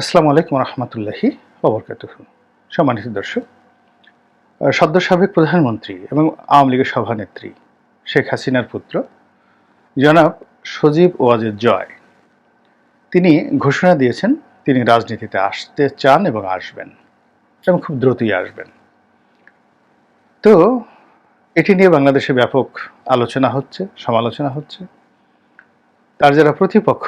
আসসালামু আলাইকুম রহমতুল্লাহি অবরকাত সম্মানিত দর্শক সদ্য সাবেক প্রধানমন্ত্রী এবং আওয়ামী লীগের সভানেত্রী শেখ হাসিনার পুত্র জনাব সজীব ওয়াজেদ জয়, তিনি ঘোষণা দিয়েছেন তিনি রাজনীতিতে আসতে চান এবং আসবেন এবং খুব দ্রুতই আসবেন। তো এটি নিয়ে বাংলাদেশে ব্যাপক আলোচনা হচ্ছে, সমালোচনা হচ্ছে। তার যারা প্রতিপক্ষ,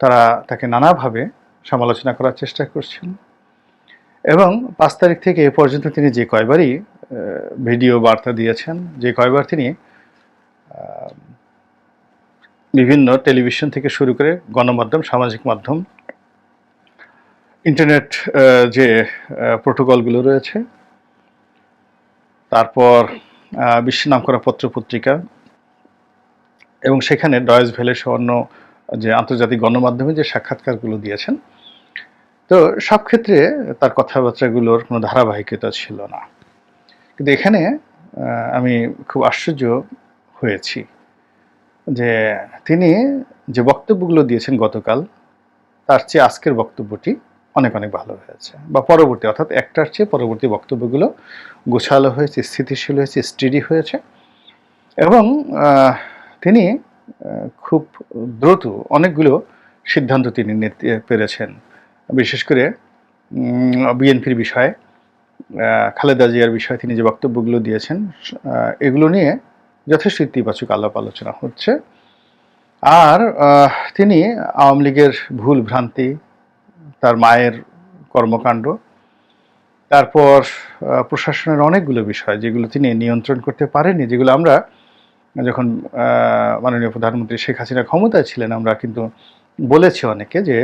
তারা তাকে নানাভাবে সমালোচনা করার চেষ্টা করছেন। এবং পাঁচ তারিখ থেকে এ পর্যন্ত তিনি যে কয়বারই ভিডিও বার্তা দিয়েছেন, যে কয়বার তিনি বিভিন্ন টেলিভিশন থেকে শুরু করে গণমাধ্যম, সামাজিক মাধ্যম, ইন্টারনেট যে প্রোটোকলগুলো রয়েছে, তারপর বিশ্ব নামকরা পত্রপত্রিকা এবং সেখানে ডয়েস ভেলে সহ অন্য যে আন্তর্জাতিক গণমাধ্যমে যে সাক্ষাৎকারগুলো দিয়েছেন, তো সব ক্ষেত্রে তার কথাবার্তাগুলোর কোনো ধারাবাহিকতা ছিল না। কিন্তু এখানে আমি খুব আশ্চর্য হয়েছি যে তিনি যে বক্তব্যগুলো দিয়েছেন গতকাল, তার চেয়ে আজকের বক্তব্যটি অনেক অনেক ভালো হয়েছে। বা পরবর্তী, অর্থাৎ একটার চেয়ে পরবর্তী বক্তব্যগুলো গোছালো হয়েছে, স্থিতিশীল হয়েছে, স্টেডি হয়েছে এবং তিনি খুব দ্রুত অনেকগুলো সিদ্ধান্ত তিনি নিতে পেরেছেন। বিশেষ করে বিএনপির বিষয়ে খালেদা জিয়ার বিষয়ে তিনি যে বক্তব্যগুলো দিয়েছেন এগুলো নিয়ে যথেষ্ট ইতিবাচক আলাপ আলোচনা হচ্ছে। আর তিনি আওয়ামী লীগের ভুল ভ্রান্তি, তার মায়ের কর্মকাণ্ড, তারপর প্রশাসনের অনেকগুলো বিষয় যেগুলো তিনি নিয়ন্ত্রণ করতে পারেননি, যেগুলো আমরা যখন মাননীয় প্রধানমন্ত্রী শেখ হাসিনা ক্ষমতায় ছিলেন আমরা কিন্তু বলেছি অনেকে যে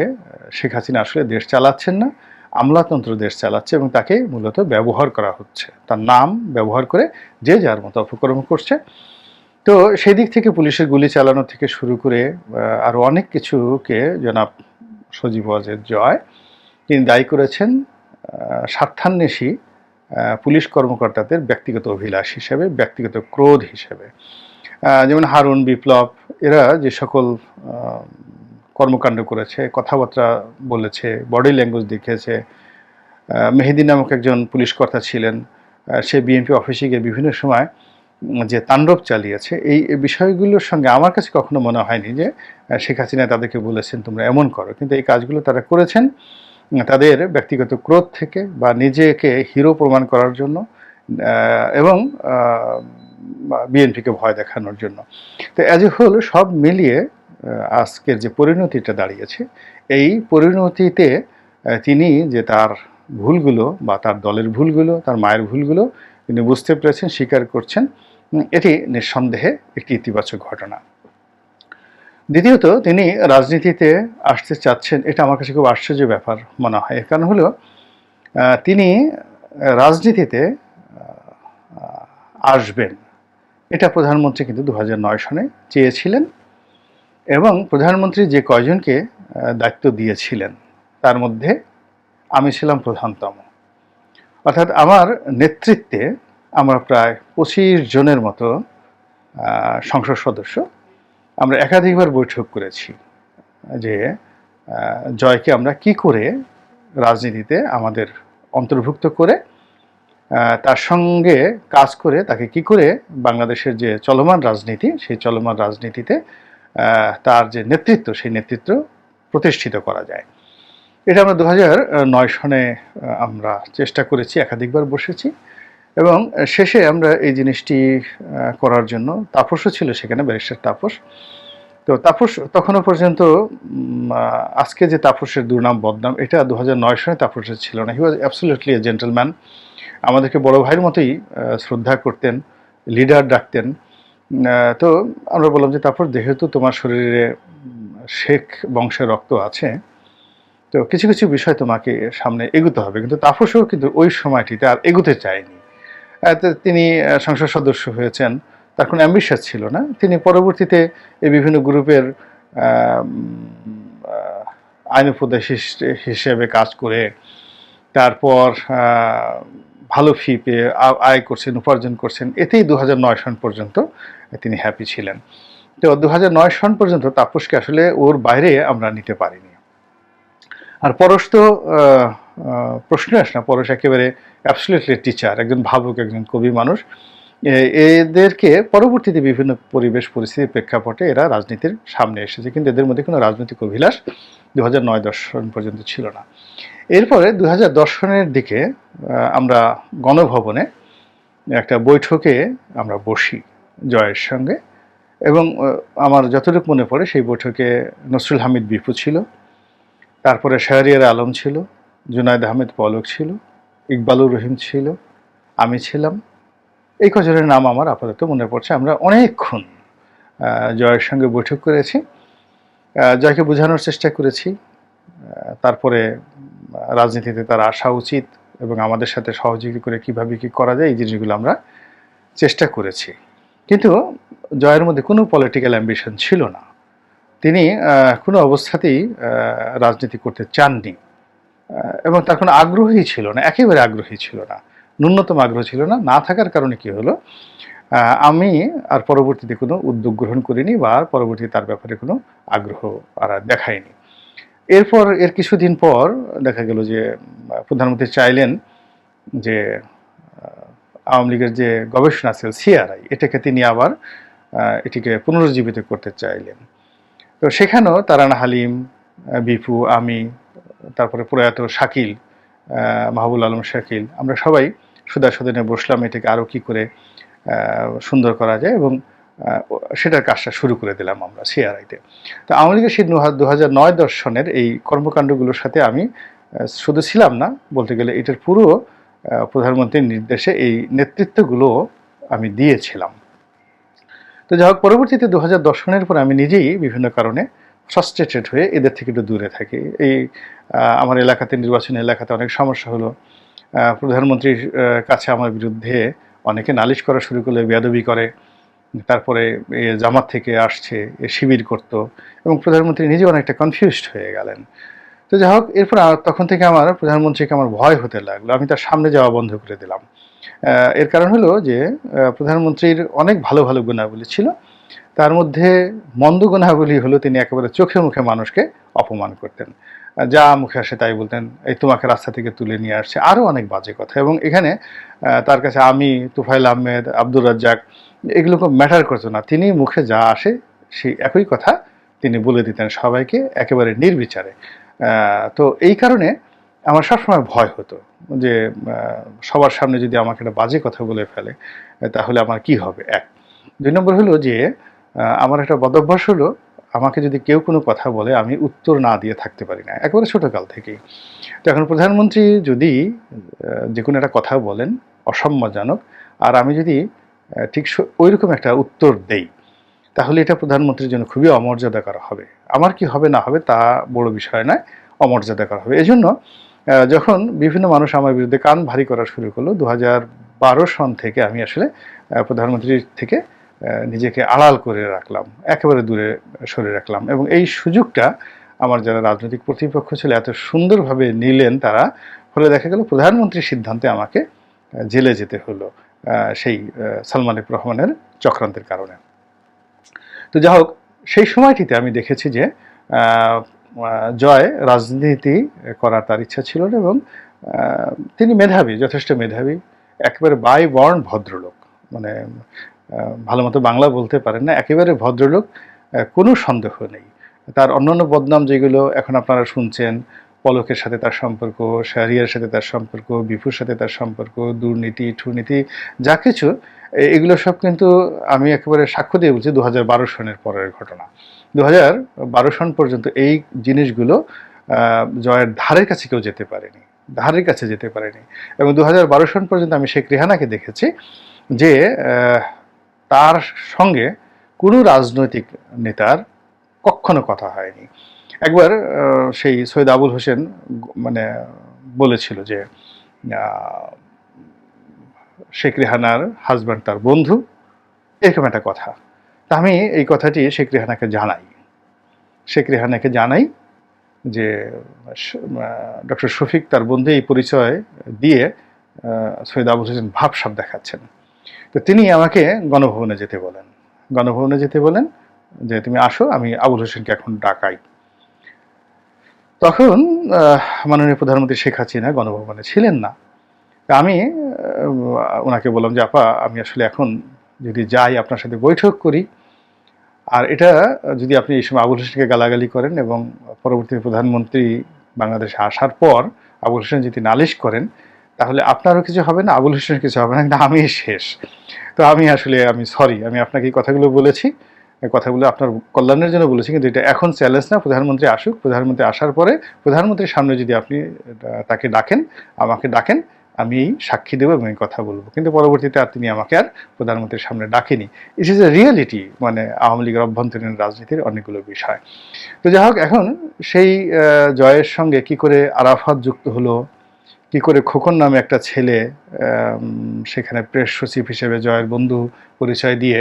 শেখ হাসিনা আসলে দেশ চালাচ্ছেন না আমলাতন্ত্র দেশ চালাচ্ছে এবং তাকে মূলত ব্যবহার করা হচ্ছে। তার নাম ব্যবহার করে যে যার মতো অপকর্ম করছে। তো সেই দিক থেকে পুলিশের গুলি চালানো থেকে শুরু করে আহ, আরও অনেক কিছুকে জনাব সজীব ওয়াজেদ জয় তিনি দায়ী করেছেন স্বার্থান্বেষী পুলিশ কর্মকর্তাদের ব্যক্তিগত অভিলাষ হিসেবে ব্যক্তিগত ক্রোধ হিসেবে। যেমন হারুন, বিপ্লব, এরা যে সকল কর্মকাণ্ড করেছে, কথাবার্তা বলেছে বডি ল্যাঙ্গুয়েজ দেখিয়েছে মেহেদি নামক একজন পুলিশ কর্তা ছিলেন সে বিএনপি অফিসে গিয়ে বিভিন্ন সময় যে তাণ্ডব চালিয়েছে, এই বিষয়গুলোর সঙ্গে আমার কাছে কখনো মনে হয়নি যে শেখ হাসিনা তাদেরকে বলেছেন, তোমরা এমন করো। কিন্তু এই কাজগুলো তারা করেছেন তাদের ব্যক্তিগত ক্রোধ থেকে বা নিজেকে হিরো প্রমাণ করার জন্য এবং বিএনপিকে ভয় দেখানোর জন্য। তো অ্যাজ এ হোল সব মিলিয়ে আজকের যে পরিণতিটা দাঁড়িয়েছে, এই পরিণতিতে তিনি যে তার ভুলগুলো বা তার দলের ভুলগুলো, তার মায়ের ভুলগুলো তিনি বুঝতে পেরেছেন, স্বীকার করছেন এটি নিঃসন্দেহে একটি ইতিবাচক ঘটনা। দ্বিতীয়ত, তিনি রাজনীতিতে আসতে চাচ্ছেন, এটা আমার কাছে খুব আশ্চর্য ব্যাপার মনে হয়। কারণ হলো তিনি রাজনীতিতে আসবেন। এটা প্রধানমন্ত্রী কিন্তু দু সনে চেয়েছিলেন এবং প্রধানমন্ত্রী যে কয়জনকে দায়িত্ব দিয়েছিলেন, তার মধ্যে আমি ছিলাম প্রধানতম। অর্থাৎ আমার নেতৃত্বে আমরা প্রায় পঁচিশ জনের মতো সংসদ সদস্য আমরা একাধিকবার বৈঠক করেছি যে জয়কে আমরা কি করে রাজনীতিতে আমাদের অন্তর্ভুক্ত করে তার সঙ্গে কাজ করে, তাকে কি করে বাংলাদেশের যে চলমান রাজনীতি, সেই চলমান রাজনীতিতে তার যে নেতৃত্ব, সেই নেতৃত্ব প্রতিষ্ঠিত করা যায়। এটা আমরা দু হাজার নয় সনে আমরা চেষ্টা করেছি, একাধিকবার বসেছি। এবং শেষে আমরা এই জিনিসটি করার জন্য, তাপসও ছিল সেখানে, ব্যারিস্টার তাপস। তো তাপস তখনও পর্যন্ত আজকে যে তাপসের দুর্নাম, বদনাম, এটা দু নয় সনে তাপসের ছিল না। হি ওয়াজ অ্যাবসলিউটলি এ জেন্টেলম্যান আমাদেরকে বড় ভাইয়ের মতোই শ্রদ্ধা করতেন লিডার ডাকতেন। তো আমরা বললাম যে, তারপর যেহেতু তোমার শরীরে শেখ বংশের রক্ত আছে, তো কিছু কিছু বিষয় তোমাকে সামনে এগোতে হবে। কিন্তু তাপসও কিন্তু ওই সময়টিতে আর এগোতে চায়নি। তিনি সংসদ সদস্য হয়েছেন, তার কোনো অ্যাম্বিশাস ছিল না। তিনি পরবর্তীতে এই বিভিন্ন গ্রুপের আইন উপদেশ হিস- হিসেবে কাজ করে, তারপর ভালো ফি পেয়ে আয় করছেন, উপার্জন করছেন, এতেই দু সন পর্যন্ত তিনি হ্যাপি ছিলেন। তো দু সন পর্যন্ত তাপসকে আসলে ওর বাইরে আমরা নিতে পারিনি। আর পরশ তো প্রশ্ন আসে না, পরশ একেবারে অ্যাবসলিউটলি টিচার একজন ভাবুক, একজন কবি মানুষ। এদেরকে পরবর্তীতে বিভিন্ন পরিবেশ পরিস্থিতির প্রেক্ষাপটে এরা রাজনীতির সামনে এসেছে, কিন্তু এদের মধ্যে কোনো রাজনৈতিক অভিলাষ দু হাজার নয় দশ সন পর্যন্ত ছিল না। এরপরে দু হাজার দশ সনের দিকে আমরা গণভবনে একটা বৈঠকে আমরা বসি জয়ের সঙ্গে এবং আমার যতটুকু মনে পড়ে সেই বৈঠকে নসরুল হামিদ বিপু ছিল, তারপরে শাহরিয়ার আলম ছিল, জুনায়দ আহমেদ পলক ছিল, ইকবালুর রহিম ছিল, আমি ছিলাম। এই কজনের নাম আমার আপাতত মনে পড়ছে। আমরা অনেকক্ষণ জয়ের সঙ্গে বৈঠক করেছি। জয়কে বোঝানোর চেষ্টা করেছি। তারপরে রাজনীতিতে তার আসা উচিত এবং আমাদের সাথে সহযোগী করে কীভাবে কি করা যায়, এই জিনিসগুলো আমরা চেষ্টা করেছি। কিন্তু জয়ের মধ্যে কোনো পলিটিক্যাল অ্যাম্বিশন ছিল না। তিনি কোনো অবস্থাতেই রাজনীতি করতে চাননি। এবং তার কোনো আগ্রহই ছিল না, একেবারে আগ্রহী ছিল না। ন্যূনতম আগ্রহ ছিল না। না থাকার কারণে কি হলো আমি আর পরবর্তীতে কোনো উদ্যোগ গ্রহণ করিনি বা পরবর্তীতে তার ব্যাপারে কোনো আগ্রহ আর দেখাইনি। এরপর এর কিছুদিন পর দেখা গেল যে প্রধানমন্ত্রী চাইলেন যে আওয়ামী লীগের যে গবেষণা সেল, সিআরআই, এটাকে তিনি আবার এটিকে পুনরুজ্জীবিত করতে চাইলেন। তো সেখানেও তারান হালিম বিপু, আমি, তারপরে প্রয়াত শাকিল মাহবুল আলম শাকিল, আমরা সবাই সুদা বসলাম এটাকে আরও কী করে সুন্দর করা যায় এবং সেটার কাজটা শুরু করে দিলাম আমরা সিআরআইতে। তো আওয়ামী লীগের সেই দু নয় দশ এই কর্মকাণ্ডগুলোর সাথে আমি শুধু ছিলাম না, বলতে গেলে এটার পুরো প্রধানমন্ত্রীর নির্দেশে এই নেতৃত্বগুলো আমি দিয়েছিলাম। তো যাই হোক, পরবর্তীতে দু হাজার দশ সনের পর আমি নিজেই বিভিন্ন কারণে ফ্রাস্ট্রেটেড হয়ে এদের থেকে একটু দূরে থাকি। এই আমার এলাকাতে, নির্বাচনী এলাকাতে অনেক সমস্যা হলো। প্রধানমন্ত্রীর কাছে আমার বিরুদ্ধে অনেকে নালিশ করা শুরু করলে, বেয়াদবি করে। তারপরে জামাত থেকে আসছে, এ শিবির করত এবং প্রধানমন্ত্রী নিজে অনেকটা কনফিউজড হয়ে গেলেন। তো যাই হোক, এরপর তখন থেকে আমার প্রধানমন্ত্রীকে আমার ভয় হতে লাগল। আমি তার সামনে যাওয়া বন্ধ করে দিলাম। এর কারণ হলো যে প্রধানমন্ত্রীর অনেক ভালো ভালো গুণাবলী ছিল। তার মধ্যে মন্দ গুণাবলী হলো তিনি একেবারে চোখে মুখে মানুষকে অপমান করতেন। যা মুখে আসে তাই বলতেন, এই তোমাকে রাস্তা থেকে তুলে নিয়ে আসছে। আরও অনেক বাজে কথা। এবং এখানে তার কাছে আমি তুফাইল আহমেদ, আব্দুর রাজ্জাক এগুলো ম্যাটার করতো না। তিনি মুখে যা আসে সেই একই কথা তিনি বলে দিতেন সবাইকে একেবারে নির্বিচারে। তো এই কারণে আমার সবসময় ভয় হতো যে সবার সামনে যদি আমাকে একটা বাজে কথা বলে ফেলে, তাহলে আমার কি হবে? এক। দুই নম্বর হলো যে আমার একটা বদভ্যাস হলো, আমাকে যদি কেউ কোনো কথা বলে, আমি উত্তর না দিয়ে থাকতে পারি না। একেবারে ছোটোকাল থেকেই। তো এখন প্রধানমন্ত্রী যদি যে কোনো একটা কথা বলেন, অসম্মানজনক, আর আমি যদি ঠিক ওই রকম একটা উত্তর দেই। তাহলে এটা প্রধানমন্ত্রীর জন্য খুবই অমর্যাদা করা হবে। আমার কি হবে না হবে তা বড় বিষয় নয় অমর্যাদা করা হবে। এজন্য যখন বিভিন্ন মানুষ আমার বিরুদ্ধে কান ভারী করা শুরু করল দু বারো সন থেকে আমি আসলে প্রধানমন্ত্রীর থেকে নিজেকে আড়াল করে রাখলাম, একেবারে দূরে সরে রাখলাম। এবং এই সুযোগটা আমার যারা রাজনৈতিক প্রতিপক্ষ ছিল, এত সুন্দরভাবে নিলেন তারা, ফলে দেখা গেল প্রধানমন্ত্রীর সিদ্ধান্তে আমাকে জেলে যেতে হলো। সেই সালমান রহমানের চক্রান্তের কারণে। তো যাই হোক, সেই সময়টিতে আমি দেখেছি যে জয় রাজনীতি করার তার ইচ্ছা ছিল না এবং তিনি মেধাবী, যথেষ্ট মেধাবী, একেবারে বাই বর্ণ ভদ্রলোক। মানে ভালো মতো বাংলা বলতে পারেন না, একেবারে ভদ্রলোক কোনো সন্দেহ নেই। তার অন্যান্য বদনাম যেগুলো এখন আপনারা শুনছেন পলকের সাথে তার সম্পর্ক, শাহরিয়ার সাথে তার সম্পর্ক, বিপুর সাথে তার সম্পর্ক, দুর্নীতি ঠুনীতি যা কিছু এগুলো সব কিন্তু আমি একেবারে সাক্ষ্য দিয়ে বলছি দু হাজার বারো সনের পরের ঘটনা। দু হাজার বারো সন পর্যন্ত এই জিনিসগুলো জয়ের ধারের কাছে কেউ যেতে পারেনি, ধারের কাছে যেতে পারেনি। এবং দু হাজার বারো সন পর্যন্ত আমি শেখ রেহানাকে দেখেছি যে তার সঙ্গে কোনো রাজনৈতিক নেতার কখনো কথা হয়নি। একবার সেই সৈয়দ আবুল হোসেন মানে বলেছিল যে শেখ রেহানার হাজব্যান্ড তার বন্ধু, এরকম একটা কথা। তা আমি এই কথাটি শেখ রেহানাকে জানাই। শেখ রেহানাকে জানাই যে ডক্টর শফিক তার বন্ধু এই পরিচয় দিয়ে সৈয়দ আবুল হোসেন ভাবসাব দেখাচ্ছেন। তো তিনি আমাকে গণভবনে যেতে বলেন। গণভবনে যেতে বলেন যে, তুমি আসো, আমি আবুল হোসেনকে এখন ডাকাই। তখন মাননীয় প্রধানমন্ত্রী শেখ হাসিনা গণভবনে ছিলেন না। আমি ওনাকে বললাম যে, আপা, আমি আসলে এখন যদি যাই, আপনার সাথে বৈঠক করি। আর এটা যদি আপনি এই সময় আবুল হোসেনকে গালাগালি করেন এবং পরবর্তী প্রধানমন্ত্রী বাংলাদেশে আসার পর আবুল হোসেন যদি নালিশ করেন, তাহলে আপনারও কিছু হবে না, আবুল হোসেনের কিছু হবে না, কিন্তু আমি শেষ। তো আমি আসলে, আমি সরি আমি আপনাকে এই কথাগুলো বলেছি। কথাগুলো আপনার কল্যাণের জন্য বলেছি, কিন্তু এটা এখন চ্যালেঞ্জ না। প্রধানমন্ত্রী আসুক, প্রধানমন্ত্রী আসার পরে প্রধানমন্ত্রীর সামনে যদি আপনি তাকে ডাকেন, আমাকে ডাকেন, আমি এই সাক্ষী দেবো এবং কথা বলব। কিন্তু পরবর্তীতে আর তিনি আমাকে আর প্রধানমন্ত্রীর সামনে ডাকেনি। ইট ইজ এ রিয়েলিটি মানে আওয়ামী লীগের অভ্যন্তরীণ রাজনীতির অনেকগুলো বিষয়। তো যাই হোক, এখন সেই জয়ের সঙ্গে কি করে আরাফাত যুক্ত হলো, কি করে খোকন নামে একটা ছেলে সেখানে প্রেস সচিব হিসেবে জয়ের বন্ধু পরিচয় দিয়ে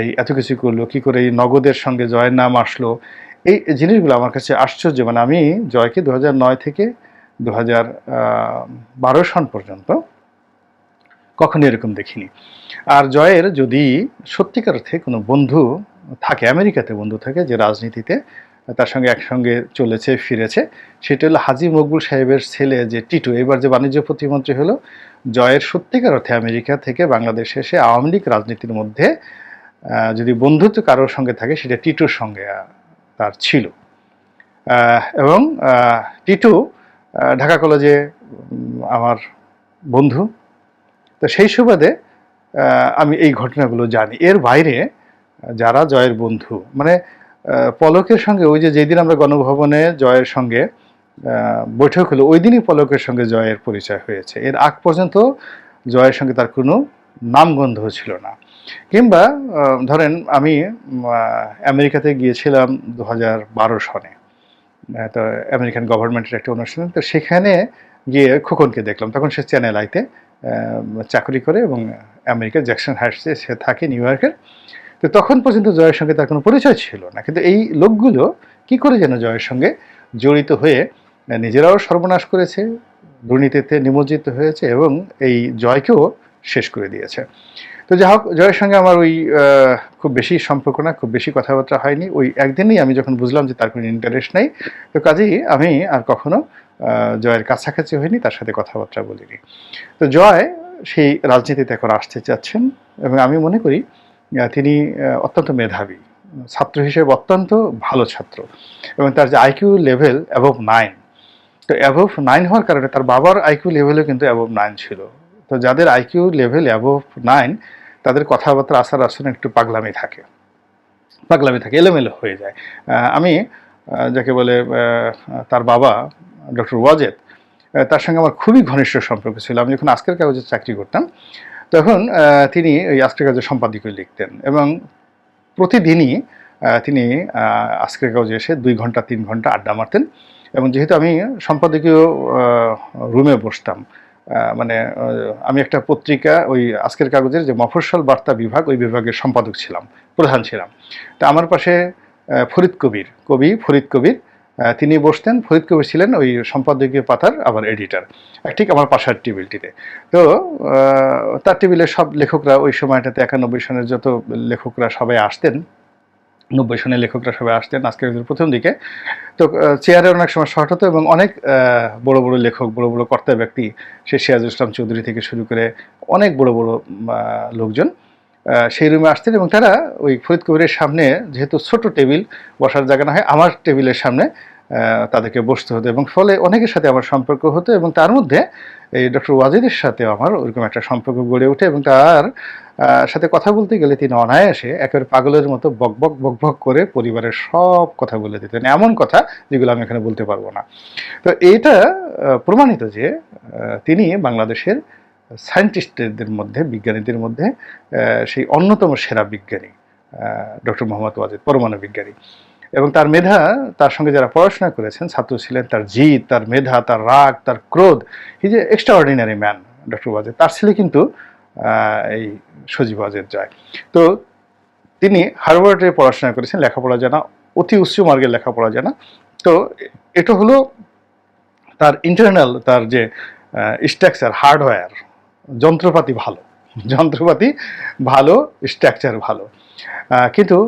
এই এত কিছু করল, কি করে এই নগদের সঙ্গে জয়ের নাম আসলো, এই জিনিসগুলো আমার কাছে আশ্চর্য। মানে আমি জয়কে দু নয় থেকে দু বারো সন পর্যন্ত কখনো এরকম দেখিনি। আর জয়ের যদি সত্যিকার অর্থে কোনো বন্ধু থাকে, আমেরিকাতে বন্ধু থাকে যে রাজনীতিতে, তার সঙ্গে একসঙ্গে চলেছে, ফিরেছে, সেটা হলো হাজি মকবুল সাহেবের ছেলে যে টিটু। এবার যে বাণিজ্য প্রতিমন্ত্রী হলো, জয়ের সত্যিকার অর্থে আমেরিকা থেকে বাংলাদেশে এসে আওয়ামী লীগ রাজনীতির মধ্যে যদি বন্ধুত্ব কারোর সঙ্গে থাকে, সেটা টিটুর সঙ্গে তার ছিল। এবং টিটু ঢাকা কলেজে আমার বন্ধু। তো সেই সুবাদে আমি এই ঘটনাগুলো জানি। এর বাইরে, যারা জয়ের বন্ধু মানে পলকের সঙ্গে, ওই যে যেদিন আমরা গণভবনে জয়ের সঙ্গে বৈঠক হলো, ওই দিনই পলকের সঙ্গে জয়ের পরিচয় হয়েছে। এর আগ পর্যন্ত জয়ের সঙ্গে তার কোনো নামগন্ধ ছিল না। কিংবা ধরেন আমি আমেরিকাতে গিয়েছিলাম দু হাজার বারো সনে। তো আমেরিকান গভর্নমেন্টের একটা অনুষ্ঠান। তো সেখানে গিয়ে খোকনকে দেখলাম। তখন সে চ্যানেল আইতে চাকরি করে এবং আমেরিকার জ্যাকসন হাইটসে সে থাকে নিউ ইয়র্কের। তো তখন পর্যন্ত জয়ের সঙ্গে তার কোনো পরিচয় ছিল না। কিন্তু এই লোকগুলো কি করে যেন জয়ের সঙ্গে জড়িত হয়ে নিজেরাও সর্বনাশ করেছে, দুর্নীতিতে নিমজ্জিত হয়েছে এবং এই জয়কেও শেষ করে দিয়েছে। তো যাই হোক, জয়ের সঙ্গে আমার ওই খুব বেশি সম্পর্ক না, খুব বেশি কথাবার্তা হয়নি। ওই একদিনই আমি যখন বুঝলাম যে তার কোনো ইন্টারেস্ট নেই, তো কাজেই আমি আর কখনো জয়ের কাছাকাছি হয়নি তার সাথে কথাবার্তা বলিনি। তো জয় সেই রাজনীতিতে এখন আসতে চাচ্ছেন এবং আমি মনে করি তিনি অত্যন্ত মেধাবী। ছাত্র হিসেবে অত্যন্ত ভালো ছাত্র এবং তার যে আইকিউ লেভেল অ্যাবভ নাইন তো অ্যাবভ নাইন হওয়ার কারণে তার বাবার আইকিউ লেভেলও কিন্তু অ্যাবভ নাইন ছিল। তো যাদের আইকিউ লেভেল অ্যাবভ নাইন তাদের কথাবার্তা আসার আসনে একটু পাগলামি থাকে। পাগলামি থাকে, এলোমেলো হয়ে যায়। আমি যাকে বলে তার বাবা ডক্টর ওয়াজেদ তার সঙ্গে আমার খুবই ঘনিষ্ঠ সম্পর্ক ছিল। আমি যখন আজকের কাগজে চাকরি করতাম, তখন তিনি ওই আজকের কাগজের সম্পাদকীয় লিখতেন এবং প্রতিদিনই তিনি আজকের কাগজে এসে দুই ঘণ্টা, তিন ঘণ্টা আড্ডা মারতেন। এবং যেহেতু আমি সম্পাদকীয় রুমে বসতাম মানে আমি একটা পত্রিকা, ওই আজকের কাগজের যে মফস্বল বার্তা বিভাগ, ওই বিভাগের সম্পাদক ছিলাম, প্রধান ছিলাম। তা আমার পাশে ফরিদ কবির, কবি ফরিদ কবির তিনি বসতেন। ফরিদ কবির ছিলেন ওই সম্পাদকীয় পাতার আবার এডিটার ঠিক আমার পাশার টেবিলটিতে। তো তার টেবিলে সব লেখকরা, ওই সময়টাতে একানব্বই সনের যত লেখকরা সবাই আসতেন নব্বই সনের লেখকরা সবাই আসতেন আজকের প্রথম দিকে। তো চেয়ারে অনেক সময় শর্ট হতো এবং অনেক বড় বড় লেখক, বড় বড় কর্তা ব্যক্তি সে সিরাজুল ইসলাম চৌধুরী থেকে শুরু করে অনেক বড় বড় লোকজন সেই রুমে আসতেন এবং তারা ওই ফরিদ কবিরের সামনে যেহেতু ছোট টেবিল বসার জায়গা না হয়, আমার টেবিলের সামনে তাদেরকে বসতে হতো এবং ফলে অনেকের সাথে আমার সম্পর্ক হতো এবং তার মধ্যে এই ডক্টর ওয়াজিদের সাথে আমার ওরকম একটা সম্পর্ক গড়ে ওঠে এবং তার সাথে কথা বলতে গেলে তিনি অনায়াসে একেবারে পাগলের মতো বকবক বকবক করে পরিবারের সব কথা বলে দিতেন। এমন কথা যেগুলো আমি এখানে বলতে পারব না। তো এটা প্রমাণিত যে তিনি বাংলাদেশের সায়েন্টিস্টদের মধ্যে, বিজ্ঞানীদের মধ্যে সেই অন্যতম সেরা বিজ্ঞানী ডক্টর মোহাম্মদ ওয়াজিদ, পরমাণু বিজ্ঞানী। এবং তার মেধা, তার সঙ্গে যারা পড়াশোনা করেছেন, ছাত্র ছিলেন, তার জিদ, তার মেধা, তার রাগ, তার ক্রোধ হি যে extraordinary man doctor Wazed তার ছেলে কিন্তু এই সজীব ওয়াজেদ জয় তো তিনি হার্ভার্ডে পড়াশোনা করেছেন, লেখাপড়া জানা, অতি উচ্চ মার্গের লেখাপড়া জানা। তো এটা হলো তার ইন্টারনাল তার যে স্ট্রাকচার হার্ডওয়্যার যন্ত্রপাতি ভালো। যন্ত্রপাতি ভালো স্ট্রাকচার ভালো। কিন্তু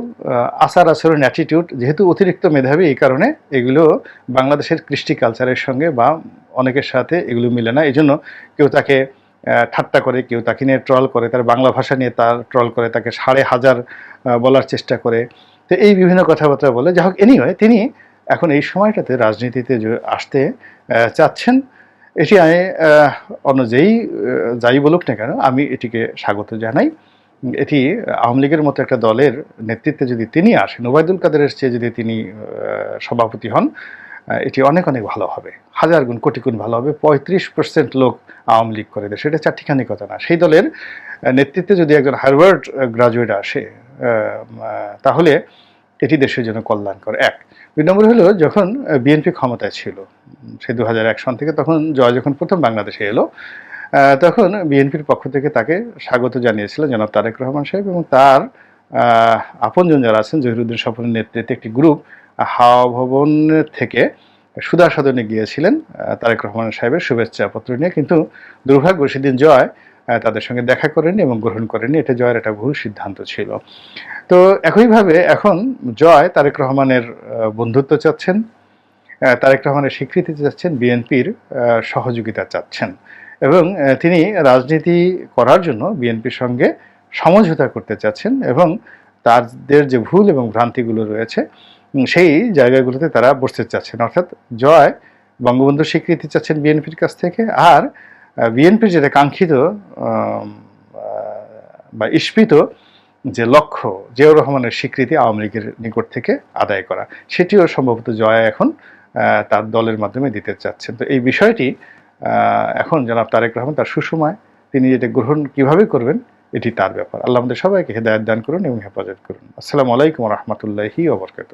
আচার আচরণ অ্যাটিটিউড যেহেতু অতিরিক্ত মেধাবী, এই কারণে এগুলো বাংলাদেশের কৃষ্টি কালচারের সঙ্গে বা অনেকের সাথে এগুলো মিলে না। এই জন্য কেউ তাকে ঠাট্টা করে, কেউ তাকে নিয়ে ট্রল করে, তার বাংলা ভাষা নিয়ে তার ট্রল করে, তাকে সাড়ে হাজার বলার চেষ্টা করে। তো এই বিভিন্ন কথাবার্তা বলে। যা হোক এনিওয়ে তিনি এখন এই সময়টাতে রাজনীতিতে আসতে চাচ্ছেন এটি আমি অন্য যেই যাই বলুক না কেন, আমি এটিকে স্বাগত জানাই। এটি আওয়ামী লীগের মতো একটা দলের নেতৃত্বে যদি তিনি আসেন, ওবায়দুল কাদেরের চেয়ে যদি তিনি সভাপতি হন এটি অনেক অনেক ভালো হবে। হাজার গুণ, কোটি গুণ ভালো হবে। পঁয়ত্রিশ পার্সেন্ট লোক আওয়ামী লীগ করে দেয় সেটা চারটিখানি কথা না। সেই দলের নেতৃত্বে যদি একজন হার্ভার্ড গ্রাজুয়েট আসে তাহলে এটি দেশের জন্য কল্যাণকর। এক। দুই নম্বর হলো যখন বিএনপি ক্ষমতায় ছিল, সে দু হাজার এক সন থেকে তখন জয় যখন প্রথম বাংলাদেশে এলো তখন বিএনপির পক্ষ থেকে তাকে স্বাগত জানিয়েছিলেন জনাব তারেক রহমান সাহেব এবং তার আপনজন যারা আছেন, জহিরুদ্দিন স্বপনের নেতৃত্বে একটি গ্রুপ, হাওয়া ভবন থেকে সুদা সদনে গিয়েছিলেন তারেক রহমান সাহেবের শুভেচ্ছা পত্র নিয়ে। কিন্তু দুর্ভাগ্য সেদিন জয় তাদের সঙ্গে দেখা করেনি এবং গ্রহণ করেনি এটা জয়ের একটা ভুল সিদ্ধান্ত ছিল। তো একইভাবে এখন জয় তারেক রহমানের বন্ধুত্ব চাচ্ছেন তারেক রহমানের স্বীকৃতি চাচ্ছেন, বিএনপির সহযোগিতা চাচ্ছেন এবং তিনি রাজনীতি করার জন্য বিএনপির সঙ্গে সমঝোতা করতে চাচ্ছেন এবং তাদের যে ভুল এবং ভ্রান্তিগুলো রয়েছে সেই জায়গাগুলোতে তারা বসতে চাচ্ছেন। অর্থাৎ জয় বঙ্গবন্ধু স্বীকৃতি চাচ্ছেন বিএনপির কাছ থেকে, আর বিএনপির যেটা কাঙ্ক্ষিত বা ইস্পিত যে লক্ষ্য জিয়াউর রহমানের স্বীকৃতি আওয়ামী লীগের নিকট থেকে আদায় করা, সেটিও সম্ভবত জয়া এখন তার দলের মাধ্যমে দিতে চাচ্ছেন তো এই বিষয়টি এখন জনাব তারেক রহমান তার সুসময় তিনি এটা গ্রহণ কীভাবে করবেন, এটি তার ব্যাপার। আল্লাহ আমাদের সবাইকে হেদায়ত দান করুন এবং হেফাজত করুন। আসসালামু আলাইকুম রহমতুল্লাহি ওবরকাত